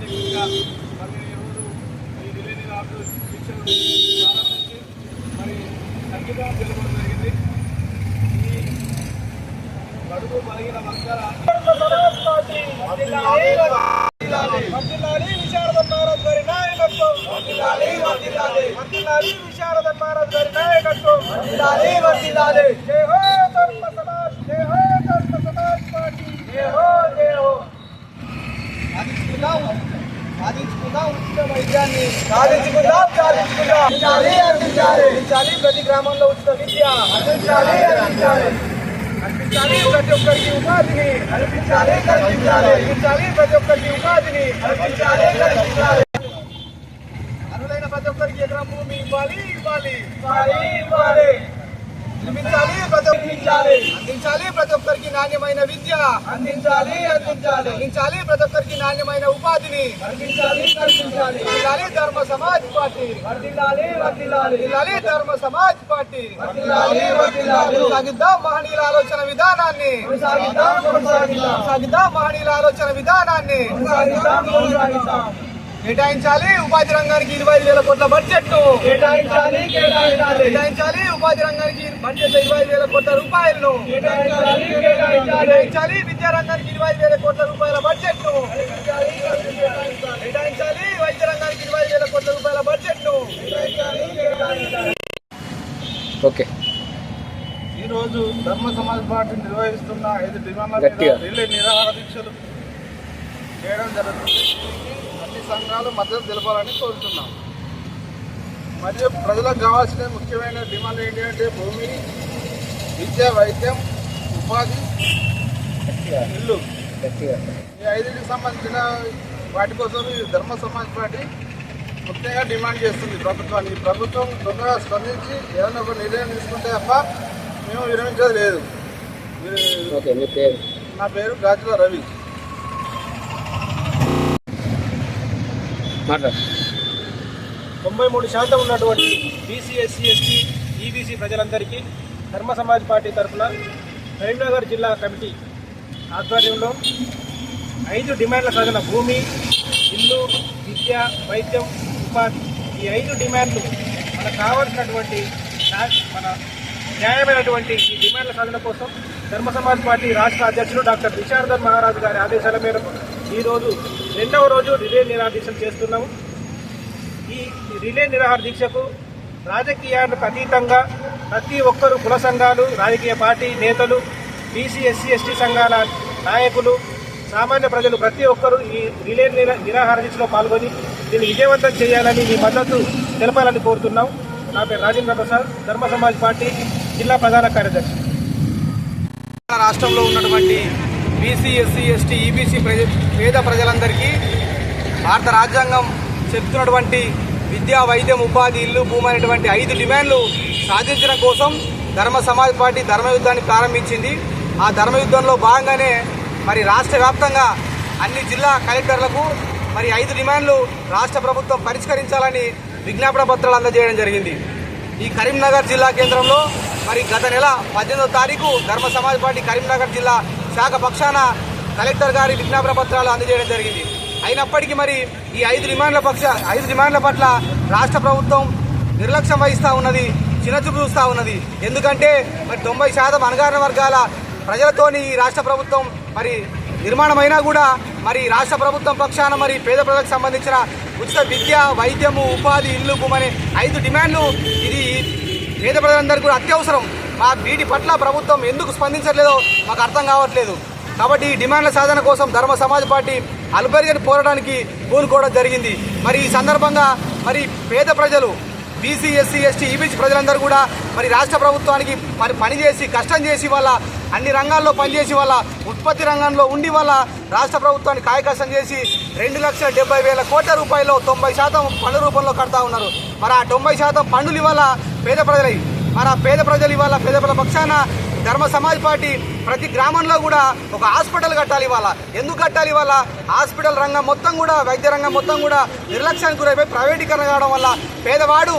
అధ్యక్షుడిగా మరి ఈరోజు ఈ రిలేని రాజు శిక్షణ ప్రారంభించి మరి సంగీతం తెలుపడం జరిగింది ఈ బడుగు బలగిన వర్గాల వర్ధిల్లాలి విశారద మహారాజ్ గారి నాయకత్వం వర్ధిల్లాలి వర్ధిల్లాలి వర్ధిల్లాలి విశారద మహారాజ్ గారి నాయకత్వం వర్ధిల్లాలి వర్ధిల్లాలి జై హో ధర్మ సమాజ్ జై హో ధర్మ సమాజ్ పార్టీ జై హో జై హో సాధించుకుందాం సాధించుకుందాం ఉచిత వైద్యాన్ని. సాధించుకుందాం సాధించుకుందాం అందించాలి. ప్రతి గ్రామంలో ఉచిత విద్య. అందించాలి అందించాలి. కల్పించాలి ప్రతి ఒక్కరికి ఉపాధిని. కల్పించాలి కల్పించాలి. కల్పించాలి ప్రతి ఒక్కరికి ఉపాధిని. కల్పించాలి కల్పించాలి. అర్హులైన ప్రతి ఒక్కరికి ఎకరం భూమి ఇవ్వాలి? ఇవ్వాలి. ఇవ్వాలి ఇవ్వాలి. ఒక్కరించాలి అందించాలి ప్రతి ఒక్కరికి నాణ్యమైన విద్య. అందించాలి అందించాలి. అందించాలి ప్రతి ఒక్కరికి నాణ్యమైన ఉపాధిని. అందించాలి వర్ధిల్లాలి ధర్మ సమాజ్ పార్టీ. వర్ధిల్లాలి వర్ధిల్లాలి. వర్ధిల్లాలి ధర్మ సమాజ్ పార్టీ. వర్ధిల్లాలి వర్ధిల్లాలి. మహనీయుల ఆలోచన విధానాన్ని. సాగిద్దాం సాగిద్దాం మహనీయుల ఆలోచన విధానాన్ని. సాగిద్దాం కేటాయించాలి. ఉపాధి రంగానికి ఇరవై ఐదు వేల కోట్ల బడ్జెట్ కేటాయించాలి కేటాయించాలి. కేటాయించాలి. ఉపాధి రంగానికి బడ్జెట్ ఇరవై ఐదు వేల కోట్ల రూపాయలను కేటాయించాలి కేటాయించాలి. విద్యా రంగానికి ఇరవై ఐదు వేల కోట్ల రూపాయల బడ్జెట్ కేటాయించాలి వైద్య రంగానికి ఇరవై ఐదు వేల కోట్ల రూపాయల బడ్జెట్ ఓకే. ఈరోజు ధర్మ సమాజ్ పార్టీ నిర్వహిస్తున్న ఐదు డిమాండ్ల గట్టిగా. మీద రిలే నిరాహార దీక్షలు చేయడం జరుగుతుంది. సంఘాలు మద్దతు తెలపాలని కోరుతున్నాం. మరియు ప్రజలకు కావాల్సిన ముఖ్యమైన డిమాండ్ ఏంటి అంటే భూమి విద్య వైద్యం ఉపాధి ఇల్లు. ఈ ఐదుకి సంబంధించిన వాటి కోసం ఈ ధర్మ సమాజ్ పార్టీ ముఖ్యంగా డిమాండ్ చేస్తుంది ప్రభుత్వాన్ని. ఈ ప్రభుత్వం తొందరగా స్పందించి ఏదైనా ఒక నిర్ణయం తీసుకుంటే తప్ప మేము విరమించేది లేదు. మీరు- ఓకే మీ పేరు? నా పేరు గాజుల రవి. మాట్లాడు. తొంభై మూడు శాతం ఉన్నటువంటి బీసీ ఎస్సీ ఎస్టీ ఈబీసీ ప్రజలందరికీ ధర్మ సమాజ్ పార్టీ తరఫున కరీంనగర్ జిల్లా కమిటీ ఆధ్వర్యంలో ఐదు డిమాండ్ల సాధన భూమి ఇల్లు విద్య వైద్యం ఉపాధి ఈ ఐదు డిమాండ్లు మనకు కావాల్సినటువంటి మన న్యాయమైనటువంటి ఈ డిమాండ్ల సాధన కోసం ధర్మ సమాజ్ పార్టీ రాష్ట్ర అధ్యక్షుడు డాక్టర్ విశారదన్ మహారాజు గారి ఆదేశాల మేరకు ఈరోజు రెండవ రోజు రిలే దీక్షలు చేస్తున్నాము. ఈ రిలే నిరాహార దీక్షకు రాజకీయాలకు అతీతంగా ప్రతి ఒక్కరు కుల సంఘాలు రాజకీయ పార్టీ నేతలు బీసీ ఎస్సీ ఎస్టీ సంఘాల నాయకులు సామాన్య ప్రజలు ప్రతి ఒక్కరూ ఈ రిలే నిరా నిరాహార దీక్షలో పాల్గొని దీన్ని విజయవంతం చేయాలని మీ మద్దతు తెలపాలని కోరుతున్నాం. నా పేరు రాజేంద్ర ప్రసాద్ ధర్మ సమాజ్ పార్టీ జిల్లా ప్రధాన కార్యదర్శి. రాష్ట్రంలో ఉన్నటువంటి బీసీ ఎస్సీ ఎస్టీ ఈబీసీ ప్రజ పేద ప్రజలందరికీ భారత రాజ్యాంగం చెప్తున్నటువంటి విద్యా వైద్యం ఉపాధి ఇల్లు భూమి అనేటువంటి ఐదు డిమాండ్లు సాధించడం కోసం ధర్మ సమాజ్ పార్టీ ధర్మయుద్ధాన్ని ప్రారంభించింది. ఆ ధర్మయుద్ధంలో భాగంగానే మరి రాష్ట్ర వ్యాప్తంగా అన్ని జిల్లా కలెక్టర్లకు మరి ఐదు డిమాండ్లు రాష్ట్ర ప్రభుత్వం పరిష్కరించాలని విజ్ఞాపన పత్రాలు అందజేయడం జరిగింది. ఈ కరీంనగర్ జిల్లా కేంద్రంలో మరి గత నెల పద్దెనిమిదో తారీఖు ధర్మ సమాజ్ పార్టీ కరీంనగర్ జిల్లా శాఖ పక్షాన కలెక్టర్ గారి విజ్ఞాపన పత్రాలు అందజేయడం జరిగింది. అయినప్పటికీ మరి ఈ ఐదు డిమాండ్ల పక్ష ఐదు డిమాండ్ల పట్ల రాష్ట్ర ప్రభుత్వం నిర్లక్ష్యం వహిస్తూ ఉన్నది చిన్నచూపు చూస్తూ ఉన్నది. ఎందుకంటే మరి తొంభై శాతం అణగారిన వర్గాల ప్రజలతోని ఈ రాష్ట్ర ప్రభుత్వం మరి నిర్మాణమైనా కూడా మరి రాష్ట్ర ప్రభుత్వం పక్షాన మరి పేద ప్రజలకు సంబంధించిన ఉచిత విద్య వైద్యము ఉపాధి ఇల్లు భూమనే ఐదు డిమాండ్లు ఇది పేద ప్రజలందరికీ కూడా అత్యవసరం. మా వీటి పట్ల ప్రభుత్వం ఎందుకు స్పందించట్లేదో మాకు అర్థం కావట్లేదు. కాబట్టి ఈ డిమాండ్ల సాధన కోసం ధర్మ సమాజ్ పార్టీ అల్బెర్గని పోరాటానికి పూనుకోవడం జరిగింది. మరి ఈ సందర్భంగా మరి పేద ప్రజలు బీసీ ఎస్సీ ఎస్టీ ఈబీసీ ప్రజలందరూ కూడా మరి రాష్ట్ర ప్రభుత్వానికి మరి పనిచేసి కష్టం చేసి వాళ్ళ అన్ని రంగాల్లో పనిచేసి వాళ్ళ ఉత్పత్తి రంగంలో ఉండి వాళ్ళ రాష్ట్ర ప్రభుత్వాన్ని కాయకష్టం చేసి రెండు లక్షల డెబ్బై వేల కోట్ల రూపాయలు తొంభై శాతం పన్ను రూపంలో కడతా ఉన్నారు. మరి ఆ తొంభై శాతం పన్నులు ఇవాళ పేద ప్రజలై మన పేద ప్రజలు ఇవాళ పేద ప్రజల పక్షాన ధర్మ సమాజ్ పార్టీ ప్రతి గ్రామంలో కూడా ఒక హాస్పిటల్ కట్టాలి ఇవాళ. ఎందుకు కట్టాలి ఇవాళ? హాస్పిటల్ రంగం మొత్తం కూడా వైద్య రంగం మొత్తం కూడా నిర్లక్ష్యానికి గురైపోయి ప్రైవేటీకరణ కావడం వల్ల పేదవాడు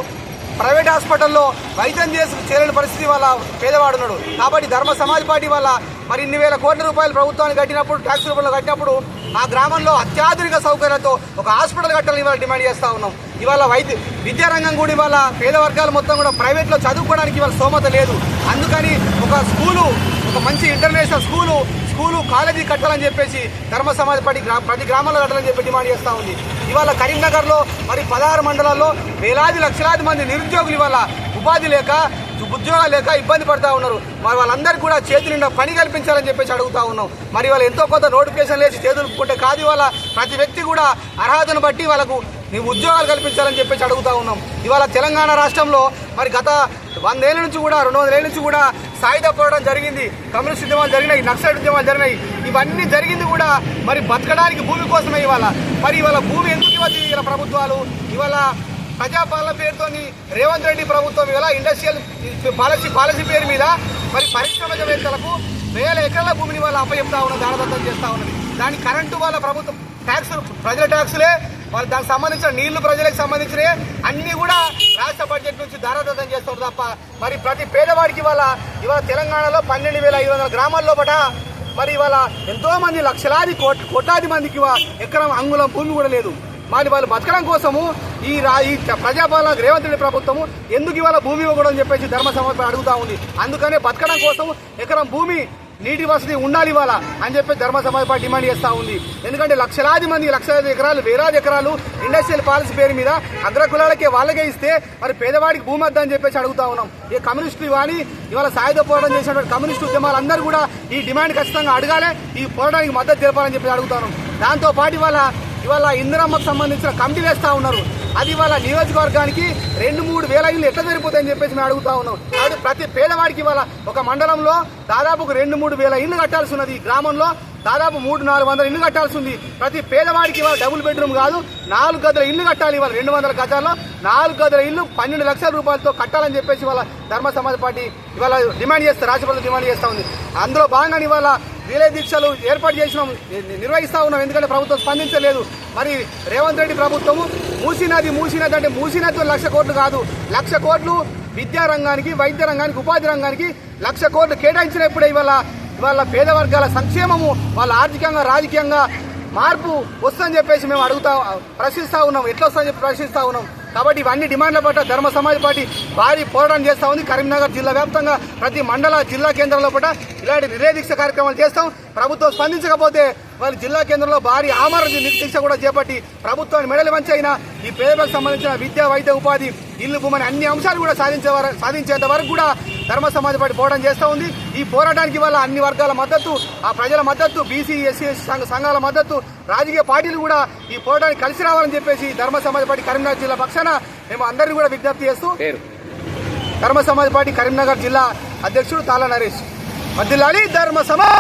ప్రైవేట్ హాస్పిటల్లో వైద్యం చేసి చేరని పరిస్థితి వల్ల పేదవాడు ఉన్నాడు. కాబట్టి ధర్మ సమాజ్ పార్టీ వల్ల మరి ఇన్ని వేల కోట్ల రూపాయలు ప్రభుత్వానికి కట్టినప్పుడు ట్యాక్స్ రూపంలో కట్టినప్పుడు ఆ గ్రామంలో అత్యాధునిక సౌకర్యాలతో ఒక హాస్పిటల్ కట్టాలని ఇవాళ డిమాండ్ చేస్తా ఉన్నాం. ఇవాళ వైద్య విద్యారంగం కూడా ఇవాళ పేద వర్గాలు మొత్తం కూడా ప్రైవేట్లో చదువుకోవడానికి ఇవాళ స్తోమత లేదు. అందుకని ఒక స్కూలు ఒక మంచి ఇంటర్నేషనల్ స్కూలు స్కూలు కాలేజీ కట్టాలని చెప్పేసి ధర్మ సమాజ్ పార్టీ గ్రా ప్రతి గ్రామంలో కట్టాలని చెప్పి డిమాండ్ చేస్తూ ఉంది. ఇవాళ కరీంనగర్లో మరి పదహారు మండలాల్లో వేలాది లక్షలాది మంది నిరుద్యోగులు ఇవాళ ఉపాధి లేక ఉద్యోగాలు లేక ఇబ్బంది పడతా ఉన్నారు. మరి వాళ్ళందరికీ కూడా చేతి నిండా పని కల్పించాలని చెప్పేసి అడుగుతా ఉన్నాం. మరి వాళ్ళు ఎంతో కొంత నోటిఫికేషన్ లేచి చేతులుకుంటే కాదు వాళ్ళ ప్రతి వ్యక్తి కూడా అర్హతను బట్టి వాళ్ళకు నీవు ఉద్యోగాలు కల్పించాలని చెప్పేసి అడుగుతా ఉన్నాం. ఇవాళ తెలంగాణ రాష్ట్రంలో మరి గత వందేళ్ళ నుంచి కూడా రెండు వందల నుంచి కూడా సాయుధ పోరాటం జరిగింది. కమ్యూనిస్ట్ ఉద్యమాలు జరిగినాయి నక్సల్ ఉద్యమాలు జరిగినాయి. ఇవన్నీ జరిగింది కూడా మరి బతకడానికి భూమి కోసమే ఇవాళ. మరి ఇవాళ భూమి ఎందుకు ఇవ్వదు ఇవాళ ప్రభుత్వాలు? ఇవాళ ప్రజాపాలన పేరుతో రేవంత్ రెడ్డి ప్రభుత్వం ఇలా ఇండస్ట్రియల్ పాలసీ పాలసీ పేరు మీద మరి పరిశ్రమవేత్తలకు వేల ఎకరాల భూమిని వాళ్ళు అప్పచెప్తా ఉన్నది దానదత్తం చేస్తా ఉన్నది దాని కరెంటు వాళ్ళ ప్రభుత్వం ట్యాక్స్ ప్రజల ట్యాక్సులే వాళ్ళు దానికి సంబంధించిన నీళ్ళు ప్రజలకు సంబంధించినవి అన్నీ కూడా రాష్ట్ర బడ్జెట్ నుంచి దారదత్తం చేస్తారు తప్ప మరి ప్రతి పేదవాడికి వల్ల ఇవాళ తెలంగాణలో పన్నెండు వేల ఐదు వందల గ్రామాల్లో పట మరి ఇవాళ ఎంతోమంది లక్షలాది కోట్- కోట్లాది మందికి ఇవా ఎకరం అంగుళం భూమి కూడా లేదు. మరి వాళ్ళు బతకడం కోసము ఈ రా ఈ ప్రజాపాలన రేవంత్ రెడ్డి ప్రభుత్వము ఎందుకు ఇవాళ భూమి ఇవ్వకూడదని చెప్పేసి ధర్మ సమర్పణ అడుగుతా ఉంది? అందుకనే బతకడం కోసం ఎకరం భూమి నీటి వసతి ఉండాలి ఇవాళ అని చెప్పి ధర్మ సమాజ్ పార్టీ డిమాండ్ చేస్తూ ఉంది. ఎందుకంటే లక్షలాది మంది లక్షలాది ఎకరాలు వేలాది ఎకరాలు ఇండస్ట్రియల్ పాలసీ పేరు మీద అగ్రకులాలకే వాళ్ళకే ఇస్తే మరి పేదవాడికి భూమి వద్దని చెప్పేసి అడుగుతా ఉన్నాం. ఈ కమ్యూనిస్టులు కానీ ఇవాళ సాయుధ పోరాటం చేసినటువంటి కమ్యూనిస్టు ఉద్యమాలు అందరూ కూడా ఈ డిమాండ్ ఖచ్చితంగా అడగాలి ఈ పోరాటానికి మద్దతు తెలపాలని చెప్పి అడుగుతాను దాంతో పాటు ఇవాళ ఇవాళ ఇందిరమ్మకు సంబంధించిన కమిటీ వేస్తా ఉన్నారు. అది ఇవాళ నియోజకవర్గానికి రెండు మూడు వేల ఇల్లు ఎట్లా సరిపోతాయని చెప్పేసి మేము అడుగుతా ఉన్నాం. కాబట్టి ప్రతి పేదవాడికి ఇవాళ ఒక మండలంలో దాదాపు రెండు మూడు వేల ఇల్లు కట్టాల్సి ఉన్నది ఈ గ్రామంలో. దాదాపు మూడు నాలుగు వందల ఇల్లు కట్టాల్సి ఉంది ప్రతి పేదవాడికి ఇవాళ డబుల్ బెడ్రూమ్ కాదు నాలుగు గదుల ఇల్లు కట్టాలి ఇవాళ రెండు వందల గజాల్లో. నాలుగు గదుల ఇల్లు పన్నెండు లక్షల రూపాయలతో కట్టాలని చెప్పేసి ఇవాళ ధర్మ సమాజ్ పార్టీ ఇవాళ డిమాండ్ చేస్తే రాష్ట్రపతి డిమాండ్ చేస్తా ఉంది. అందులో భాగంగా ఇవాళ రిలే దీక్షలు ఏర్పాటు చేసినాం నిర్వహిస్తూ నిర్వహిస్తా ఉన్నాం. ఎందుకంటే ప్రభుత్వం స్పందించలేదు. మరి రేవంత్ రెడ్డి ప్రభుత్వము మూసినది మూసినది అంటే మూసినది లక్ష కోట్లు కాదు. లక్ష కోట్లు విద్యా రంగానికి వైద్య రంగానికి ఉపాధి రంగానికి లక్ష కోట్లు కేటాయించినప్పుడే ఇవాళ వాళ్ళ పేద వర్గాల సంక్షేమము వాళ్ళ ఆర్థికంగా రాజకీయంగా మార్పు వస్తుందని చెప్పేసి మేము అడుగుతా ప్రశ్నిస్తా ఉన్నాం. ఎట్లా వస్తుందని చెప్పి ప్రశ్నిస్తూ ఉన్నాం. కాబట్టి ఇవన్నీ డిమాండ్ల పట్ల ధర్మ సమాజ్ పార్టీ భారీ పోరాటం చేస్తూ ఉంది. కరీంనగర్ జిల్లా వ్యాప్తంగా ప్రతి మండల జిల్లా కేంద్రంలో కూడా ఇలాంటి నిరేదీక్ష కార్యక్రమాలు చేస్తాం. ప్రభుత్వం స్పందించకపోతే వారి జిల్లా కేంద్రంలో భారీ ఆమరణ నిర్దీక్ష కూడా చేపట్టి ప్రభుత్వాన్ని మెడలు మంచి అయినా ఈ పేదలకు సంబంధించిన విద్య వైద్య ఉపాధి ఇల్లు భూమని అన్ని అంశాలు కూడా సాధించే సాధించేంత వరకు కూడా ధర్మ సమాజ్ పార్టీ పోరాటం చేస్తూ ఉంది. ఈ పోరాటానికి వల్ల అన్ని వర్గాల మద్దతు ఆ ప్రజల మద్దతు బీసీ ఎస్సీ సంఘాల మద్దతు రాజకీయ పార్టీలు కూడా ఈ పోరాటానికి కలిసి రావాలని చెప్పేసి ధర్మ సమాజ్ పార్టీ కరీంనగర్ జిల్లా పక్షాన మేము అందరినీ కూడా విజ్ఞప్తి చేస్తూ ధర్మ సమాజ్ పార్టీ కరీంనగర్ జిల్లా అధ్యక్షుడు తాలా నరేష్. వర్ధిల్లాలి ధర్మ సమాజ్